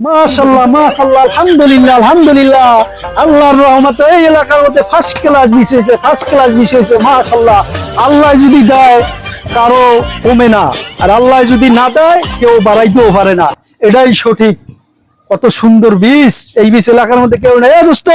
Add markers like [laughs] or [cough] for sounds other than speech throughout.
মাশাল্লাহ মাশাল্লাহ আলহামদুলিল্লাহ আলহামদুলিল্লাহ। আল্লাহর রহমতে এই এলাকার মধ্যে ফার্স্ট ক্লাস বিষ হয়েছে ফার্স্ট ক্লাস বিষ হয়েছে মাশাল্লাহ আল্লাহ যদি দেয় কারও কমে না। আর আল্লাহ যদি না দেয় কেউ বাড়াইতেও পারে না। এটাই সঠিক। কত সুন্দর বীজ এই বীজ এলাকার মধ্যে কেউ নেই। দোস্ত!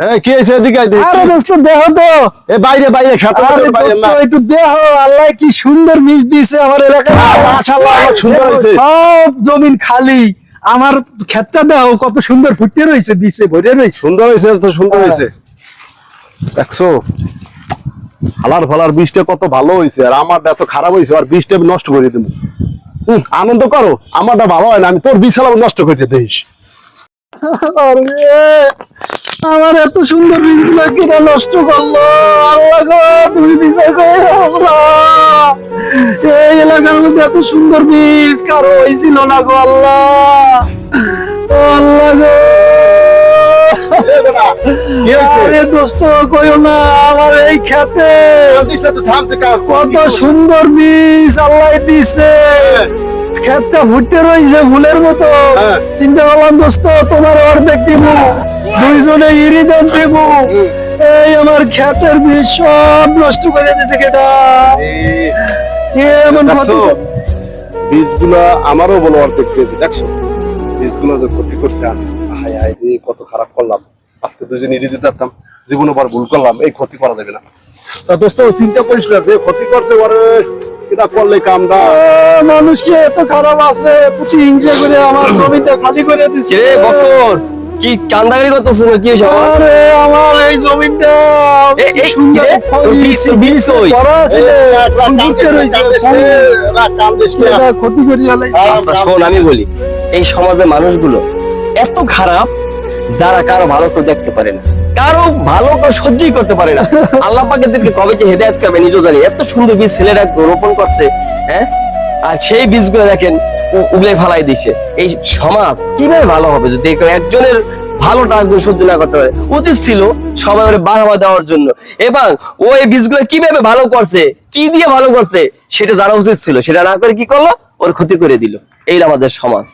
হ্যাঁ কি হয়েছে এদিকে আরে দোস্ত দেহ তো। এ বাইরে বাইরে খাতা আরে বাইরে দোস্ত একটু দেহ। আল্লাহ কি সুন্দর বীজ দিয়েছে আমার এলাকায় মাশাআল্লাহ, সুন্দর হয়েছে। সব জমিন খালি। আমার ক্ষেতটা দাও কত সুন্দর ফুটে রয়েছে দিছে ভরে রয়েছে। সুন্দর হয়েছে তো সুন্দর হয়েছে। দেখছ? হালার ফালার বীজটা কত ভালো হয়েছে আর আমারটা এত খারাপ হয়েছে আর বীজটা আমি নষ্ট করে দেবো। হুম, আনন্দ করো আমারটা ভালো হয় না আমি তোর বীজ চালাবো নষ্ট করে দিস আমার এত সুন্দর বীজগুলো কিনা নষ্ট করল আল্লাহ এত সুন্দর বীজ কারও হয়েছিল না গো আল্লাহ। আল্লাহ গো। কত সুন্দর বীজ আল্লাহ দিছে। ক্ষেতটা ভুট্টে রয়েছে ফুলের মতো। হ্যাঁ। চিন্তা করলাম দোস্ত তোমার অর্ধেক দিব দুইজনে ইরিদান দিব। এই আমার ক্ষেতের বীজ সব নষ্ট করে দিয়েছে কেটা। এমন বীজগুলা আমারও বলো অর্ধেক পেয়েছে দেখছ? বীজগুলো যে ক্ষতি করছে আমি রে কত খারাপ করলাম। আজকে দুজন ইরি দিতে পারতাম জীবনে বার ভুল করলাম এই ক্ষতি করা যাবে না। তা দোস্ত চিন্তা করিস না যে ক্ষতি করছে ওরে এটা করলে কামটা মানুষ কি এত খারাপ আছে পুচি হিংসা করে আমার জমিটা খালি করে দিচ্ছে। রে বকর কি কান্দাকারি করতেছ না কি আরে আমার এই সুন্দর ক্ষতি করি আচ্ছা শোন আমি বলি এই সমাজে মানুষগুলো এত খারাপ যারা কারও ভালো দেখতে পারে না কারও ভালো সহ্যই করতে পারে না। [laughs] আল্লাহ কবে যে হেদায়ত করবে নিজেও জানি এত সুন্দর বীজ ছেলেরা রোপণ করছে হ্যাঁ? আর সেই বীজগুলো দেখেন উ- উগলে ফালাই দিছে এই সমাজ কীভাবে ভালো হবে যদি কেউ ভালোটা একজন সহ্য না করতে পারে। উচিত ছিল সবাই ওরে বাড়াবা দেওয়ার জন্য। এবং ও এই বীজগুলো কীভাবে ভালো করছে, কি দিয়ে ভালো করছে, সেটা জানা উচিত ছিল। সেটা না করে কি করল? ওর ক্ষতি করে দিল। এই আমাদের সমাজ।